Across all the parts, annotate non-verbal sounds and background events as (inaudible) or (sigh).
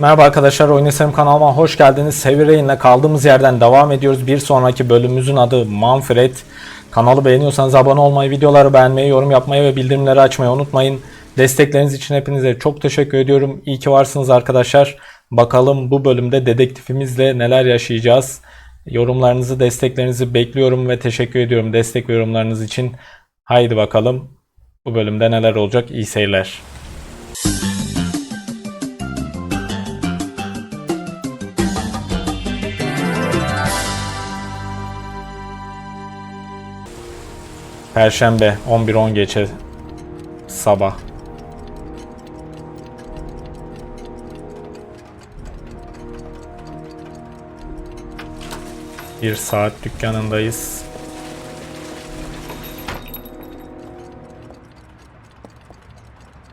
Merhaba arkadaşlar Oyun Eserim kanalıma hoş geldiniz. Sevireyin'le kaldığımız yerden devam ediyoruz. Bir sonraki bölümümüzün adı Manfred. Kanalı beğeniyorsanız abone olmayı, videoları beğenmeyi, yorum yapmayı ve bildirimleri açmayı unutmayın. Destekleriniz için hepinize çok teşekkür ediyorum. İyi ki varsınız arkadaşlar. Bakalım bu bölümde dedektifimizle neler yaşayacağız. Yorumlarınızı, desteklerinizi bekliyorum ve teşekkür ediyorum destek ve yorumlarınız için. Haydi bakalım bu bölümde neler olacak. İyi seyirler. Perşembe 11.10 geçe sabah. Bir saat dükkanındayız.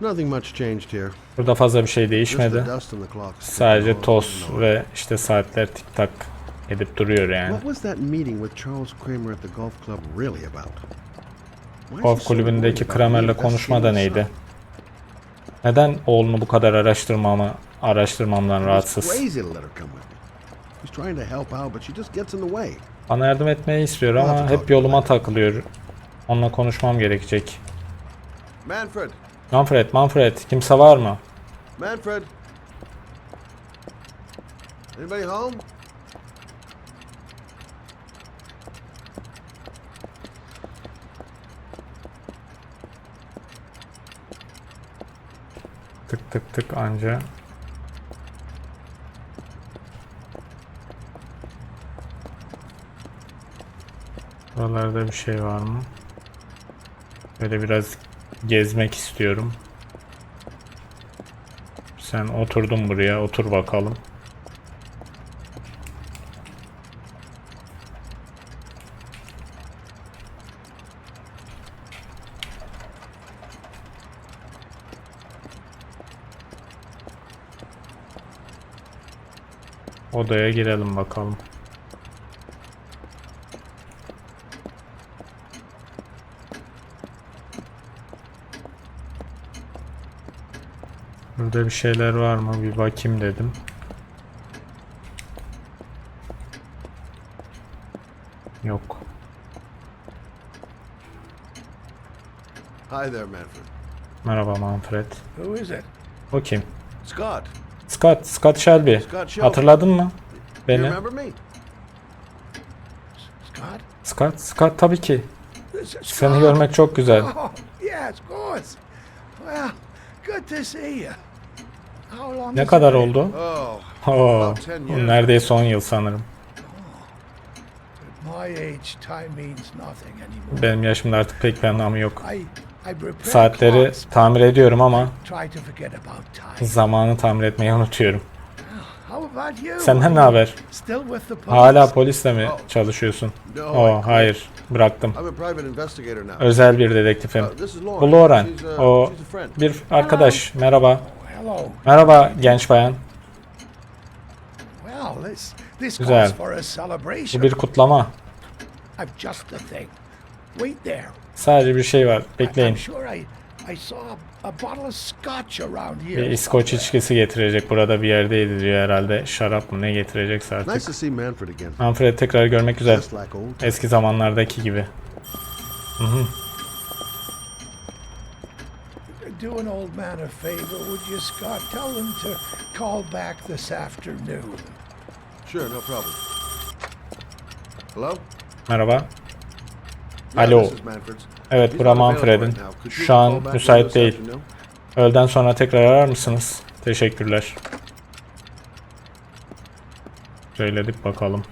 Nothing much changed here. Burada fazla bir şey değişmedi. Sadece toz ve işte saatler tik tak edip duruyor yani. What was that meeting with Charles Kramer at the golf club really about? Golf kulübündeki Kramer'le konuşma da neydi? Neden oğlunu bu kadar araştırmamı araştırmamdan rahatsız? Bana yardım etmeyi istiyor ama hep yoluma takılıyor. Onunla konuşmam gerekecek. Manfred! Manfred, Manfred, kimse var mı? Manfred! Anybody home? Tık tık anca. Buralarda bir şey var mı? Böyle biraz gezmek istiyorum. Sen oturdun buraya, otur bakalım. Odaya girelim bakalım. Burada bir şeyler var mı? Bir bakayım dedim. Yok. Hi there, Manfred. Merhaba Manfred. Who is it? O kim? Scott, Scott, Scott Shelby. Hatırladın mı? Beni. Scott? Scott, tabii ki. Seni görmek çok güzel. Oh, Ne kadar oldu? Oh, Oo, 10 years. neredeyse 10 yıl sanırım. Anymore. Benim yaşımda artık pek bir anlamı yok. Saatleri tamir ediyorum ama zamanı tamir etmeyi unutuyorum. Senden ne haber? Hala polisle mi çalışıyorsun? Quit. hayır, bıraktım. Özel bir dedektifim. Uh. Bu Lauren. Uh, O bir arkadaş. Merhaba. Merhaba genç bayan. Güzel. Bu bir kutlama. Wait there. Sadece bir şey var. I'm Bekleyin. sure I, I saw a, a bottle of scotch around Bir here. İskoç içkisi getirecek. Burada bir yerdeydi diyor herhalde. Şarap mı ne getirecekse artık. Manfred tekrar görmek güzel. Eski zamanlardaki gibi. Do an old man a favor, would you, Scott? Tell them to call back this afternoon. Sure, no problem. Hello? Merhaba. Alo. Evet bura Manfred'in. Şu an müsait değil. Öğleden sonra tekrar arar mısınız? Teşekkürler. Söyledik bakalım.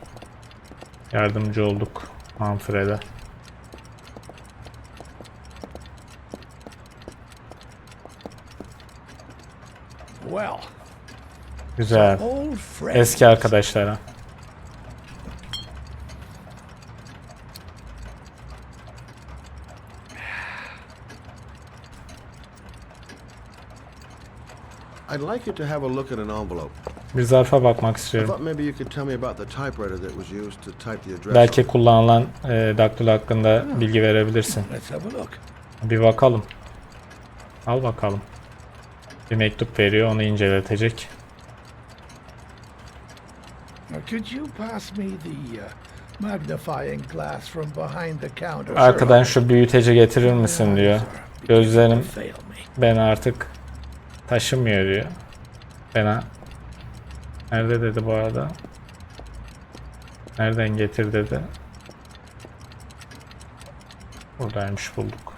Yardımcı olduk Manfred'e. Well, Güzel. Eski arkadaşlara. I'd like you to have a look at an envelope. Bir zarfa bakmak I istiyorum. thought maybe you could tell me about the typewriter that was used to type the address. Belki kullanılan e, daktilo hakkında bilgi verebilirsin. Let's have a look. Bir bakalım. Al bakalım. Bir mektup veriyor onu inceletecek. Uh, Could you pass me the uh, magnifying glass from behind the counter? Arkadan şu büyüteci getirir misin diyor. Gözlerim Fail me. ben artık taşımıyor diyor. Bana nerede dedi bu arada? Nereden getir dedi. Buradaymış bulduk.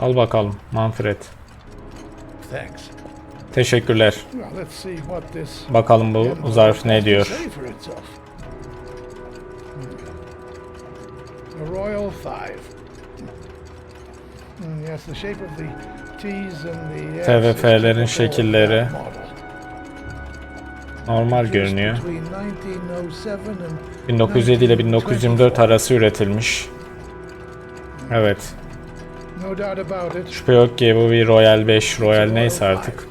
Al bakalım Manfred. Thanks. Teşekkürler. Bakalım bu zarf ne diyor. Royal Five. Hmm, yes, the shape of the T's and the TVF'lerin şekilleri normal görünüyor. between 1907 and 1907 ile 1924 arası üretilmiş. Evet. Şüphe yok ki bu bir Royal 5, Royal neyse artık.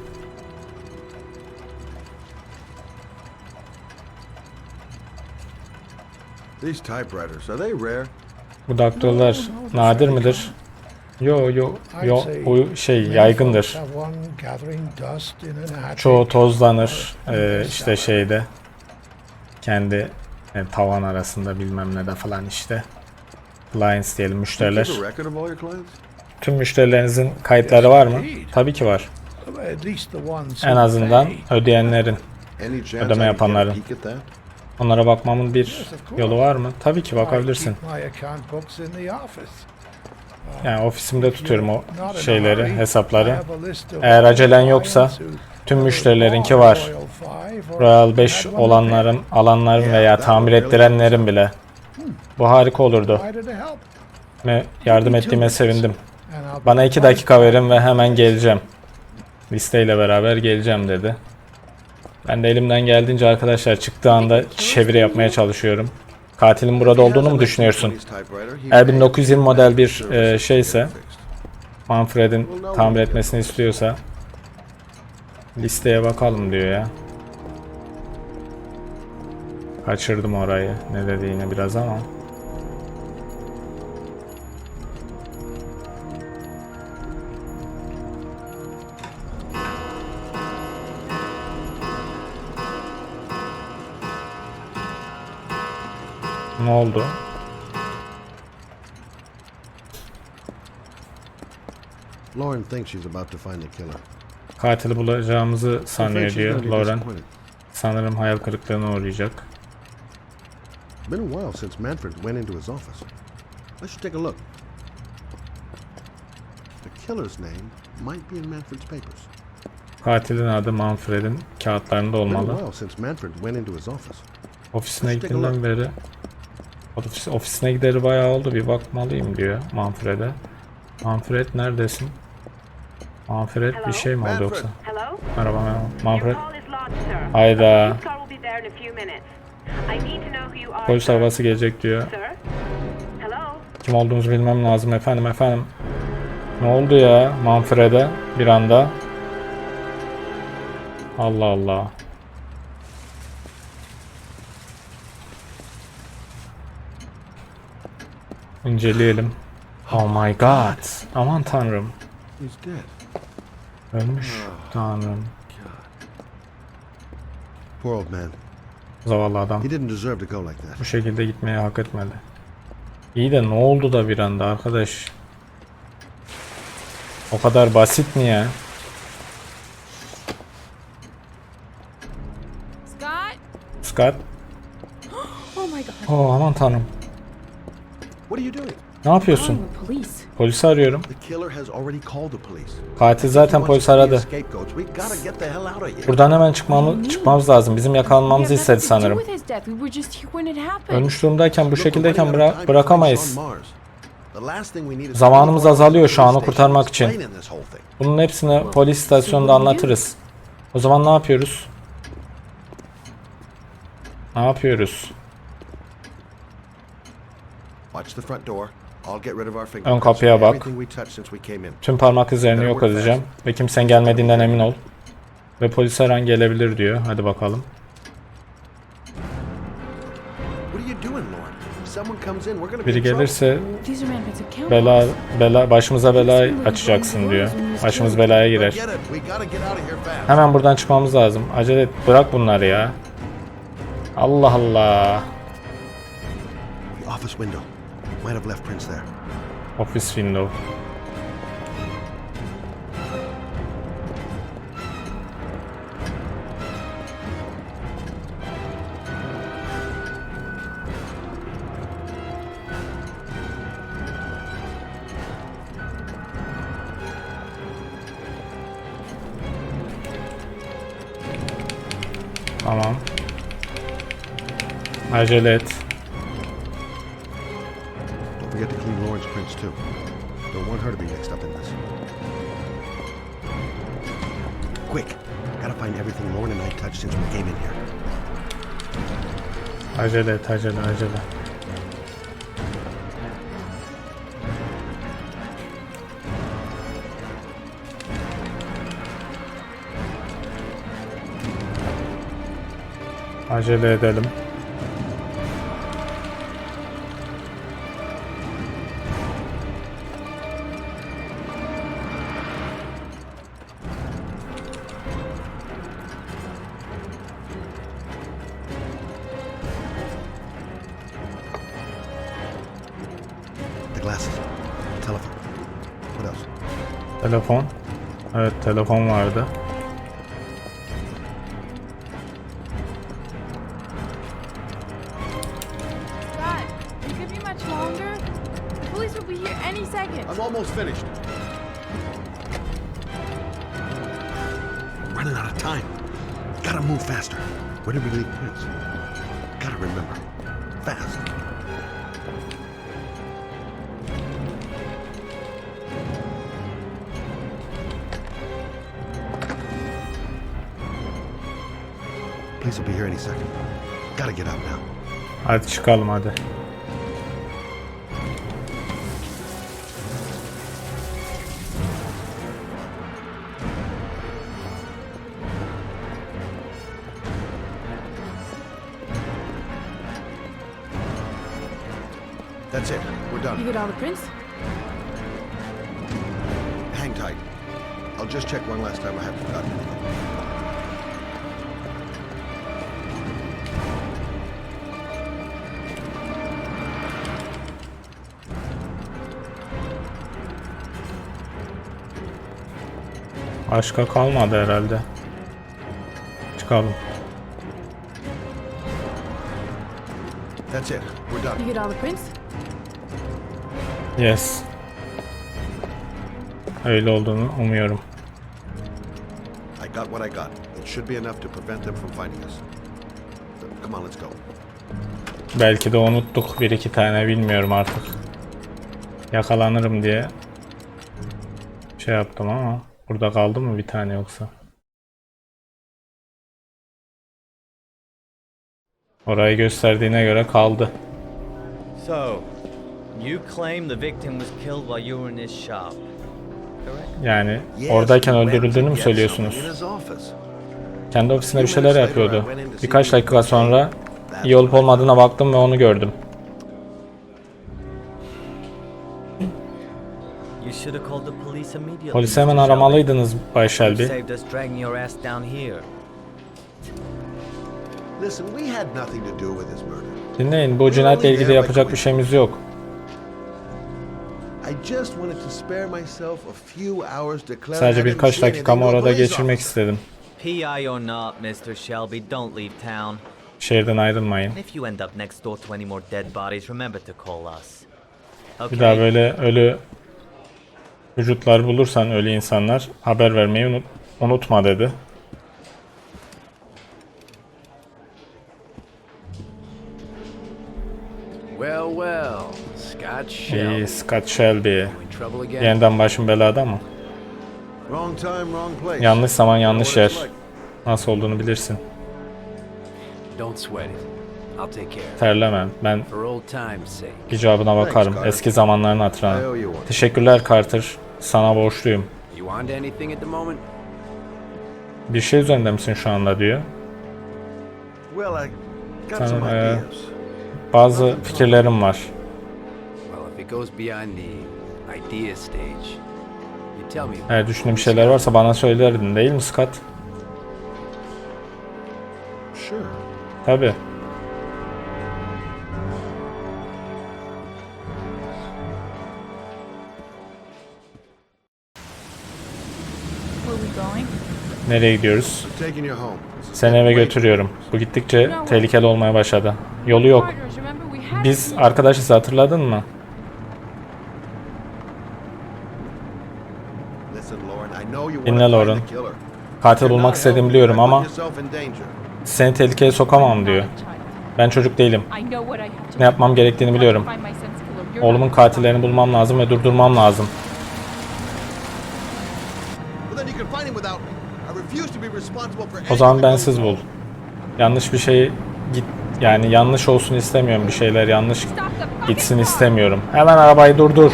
These typewriters, are they rare? Bu daktilolar nadir midir? Yo yo yo bu şey yaygındır. Çoğu tozlanır ee, işte şeyde kendi e, tavan arasında bilmem ne de falan işte. Clients diyelim müşteriler. Tüm müşterilerinizin kayıtları var mı? Tabii ki var. En azından ödeyenlerin. Ödeme yapanların. Onlara bakmamın bir yolu var mı? Tabii ki bakabilirsin. Yani ofisimde tutuyorum o şeyleri, hesapları. Eğer acelen yoksa tüm müşterilerinki var. Royal Five or Royal 5 had one olanların, alanların veya tamir ettirenlerin bile. Bu harika olurdu. Ve yardım ettiğime sevindim. Bana iki dakika verin ve hemen geleceğim. Listeyle beraber geleceğim dedi. Ben de elimden geldiğince arkadaşlar çıktığı anda çeviri yapmaya çalışıyorum. Katilin burada olduğunu mu düşünüyorsun? Eğer 1920 model bir e, şeyse, Manfred'in tamir etmesini istiyorsa listeye bakalım diyor ya. Kaçırdım orayı. Ne dediğini biraz ama. Ne oldu? Lauren thinks she's about to find the killer. Katili bulacağımızı sanıyor diyor Lauren. Sanırım hayal kırıklığına uğrayacak. Been a while since Manfred went into his office. Let's take a look. The killer's name might be in Manfred's papers. Katilin adı Manfred'in kağıtlarında olmalı. while since Manfred went into his office. Ofisine gittiğinden beri ofis, ofisine gideri bayağı oldu bir bakmalıyım diyor Manfred'e. Manfred neredesin? Manfred bir şey mi oldu yoksa? Merhaba merhaba. Manfred. Hayda. Polis arabası gelecek diyor. Kim olduğunuzu bilmem lazım efendim efendim. Ne oldu ya Manfred'e bir anda? Allah Allah. İnceleyelim. Oh my god. Aman tanrım. He's dead. Ölmüş. Tanrım. Poor old man. Zavallı adam. He didn't deserve to go like that. Bu şekilde gitmeye hak etmedi. İyi de ne oldu da bir anda arkadaş? O kadar basit mi ya? Scott? Scott. (gasps) Oh my god. Oh aman tanrım. What are you doing? Ne yapıyorsun? Polisi arıyorum. The killer has already called the police. Katil zaten polis aradı. Buradan hemen çıkmamız, çıkmamız lazım. Bizim yakalanmamızı istedi sanırım. Ölmüş durumdayken bu şekildeyken bıra- bırakamayız. Zamanımız 24 azalıyor şu anı police kurtarmak için. Bunun hepsini polis istasyonunda anlatırız. O zaman ne yapıyoruz? Ne yapıyoruz? Watch the front door. I'll get rid of our fingerprints. kapıya bak. Everything we touched since we came in. Tüm parmak izlerini yok edeceğim ve kimsenin gelmediğinden emin ol. Ve polis her an gelebilir diyor. Hadi bakalım. What are you doing, Lauren? someone comes in, we're gonna be Biri in trouble. gelirse These bela bela başımıza bela açacaksın diyor. Başımız belaya girer. Forget it. We gotta get out of here fast. Hemen buradan çıkmamız lazım. Acele et. Bırak bunları ya. Allah Allah. The office window. Might have left prints there. Office window. Tamam. Acele et. Forget to clean Lauren's prints too. Don't want her to be mixed up in this. Quick. Gotta find everything Lauren and I touched since we came in here. Acele acele, acele. Acele edelim. Telefon. Evet, telefon vardı. I'm almost finished. We're running out of time. Gotta move faster. Where did we leave prints? Gotta remember. Fast. Will be here any second. Gotta get out now. Hadi çıkalım hadi. That's it. We're done. You get all the prints? Hang tight. I'll just check one last time I haven't forgotten anything. Başka kalmadı herhalde. Çıkalım. That's it. We're done. You get all the prints? Yes. Öyle olduğunu umuyorum. I got what I got. It should be enough to prevent them from finding us. Come on, let's go. Belki de unuttuk bir iki tane bilmiyorum artık. Yakalanırım diye şey yaptım ama burada kaldı mı bir tane yoksa? Orayı gösterdiğine göre kaldı. So, you claim the victim was killed while you were in his shop. Yani oradayken öldürüldüğünü mü söylüyorsunuz? Kendi ofisinde bir şeyler yapıyordu. Birkaç dakika sonra iyi olup olmadığına baktım ve onu gördüm. Polisi hemen aramalıydınız Bay Shelby. Dinleyin bu cinayetle ilgili yapacak bir şeyimiz yok. I just wanted to spare myself a few hours declaring Sadece birkaç dakikamı orada geçirmek istedim. PI or not, Mr. Shelby, don't leave town. Şehirden ayrılmayın. And if you end up next door to any more dead bodies, remember to call us. Okay? Bir daha böyle ölü vücutlar bulursan ölü insanlar haber vermeyi unut, unutma dedi. Well, well, Scott Shell. İyi Scott Shelby. Yeniden başın belada mı? Wrong time, wrong place. Yanlış zaman yanlış yer. Nasıl olduğunu bilirsin. Don't sweat it. I'll take care. Terleme. Ben For old time's sake. icabına bakarım. Eski zamanların hatırına. Teşekkürler Carter. Sana borçluyum. Bir şey üzerinde misin şu anda diyor. Sen, e, bazı fikirlerim var. Eğer düşündüğün bir şeyler varsa bana söylerdin değil mi Scott? Sure. Nereye gidiyoruz? Seni eve götürüyorum. Bu gittikçe tehlikeli olmaya başladı. Yolu yok. Biz arkadaşız hatırladın mı? Dinle Lauren. Katil bulmak istediğimi biliyorum ama seni tehlikeye sokamam diyor. Ben çocuk değilim. Ne yapmam gerektiğini biliyorum. Oğlumun katillerini bulmam lazım ve durdurmam lazım. O zaman that bensiz goes bul. wrong. Yanlış bir şey git yani yanlış olsun istemiyorum bir şeyler yanlış gitsin istemiyorum. Hemen arabayı durdur.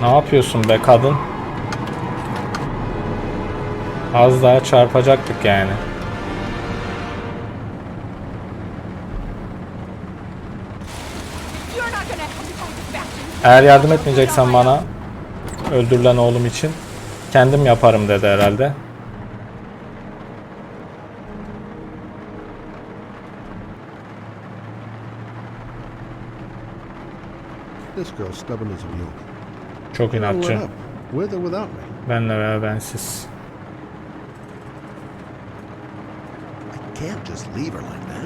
Ne yapıyorsun be kadın? Az daha çarpacaktık yani. Eğer yardım etmeyeceksen bana öldürülen oğlum için kendim yaparım dedi herhalde. This girl's stubborn as a mule. Çok inatçı. With or without me? Benle veya bensiz.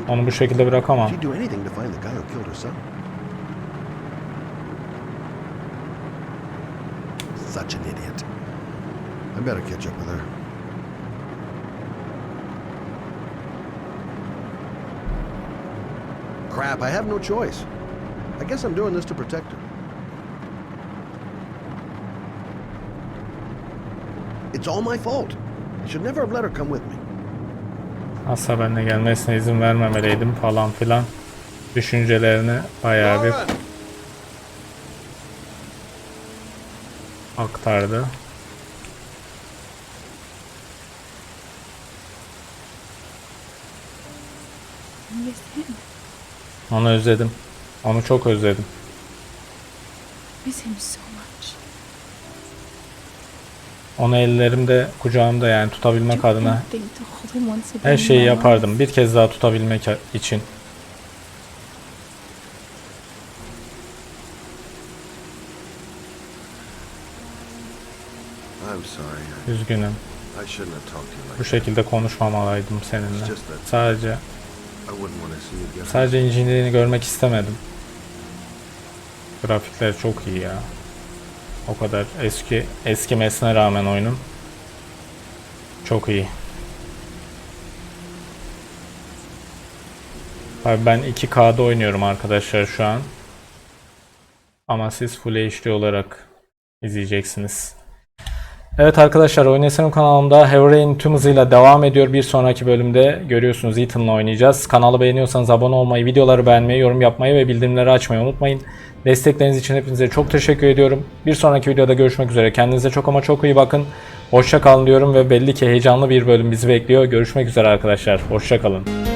Onu bu şekilde bırakamam. She'd do anything to find the guy who killed her son. Such an idiot. I better catch up with her. Crap, I have no choice. I guess I'm doing this to protect her. It's all my fault. I should never have let her come with me. Asla benimle gelmesine izin vermemeliydim falan filan. Düşüncelerini bayağı bir aktardı. Onu özledim. Onu çok özledim. Onu ellerimde, kucağımda yani tutabilmek adına her şeyi yapardım. Bir kez daha tutabilmek için. I'm sorry. I, Üzgünüm. Bu şekilde konuşmamalıydım seninle. Sadece sadece incindiğini görmek istemedim. Grafikler çok iyi ya. O kadar eski eskimesine rağmen oyunun çok iyi. Abi ben 2K'da oynuyorum arkadaşlar şu an. Ama siz Full HD olarak izleyeceksiniz. Evet arkadaşlar Oynasın kanalımda Heavy Rain tüm hızıyla devam ediyor. Bir sonraki bölümde görüyorsunuz Ethan'la oynayacağız. Kanalı beğeniyorsanız abone olmayı, videoları beğenmeyi, yorum yapmayı ve bildirimleri açmayı unutmayın. Destekleriniz için hepinize çok teşekkür ediyorum. Bir sonraki videoda görüşmek üzere. Kendinize çok ama çok iyi bakın. Hoşça kalın diyorum ve belli ki heyecanlı bir bölüm bizi bekliyor. Görüşmek üzere arkadaşlar. Hoşça kalın.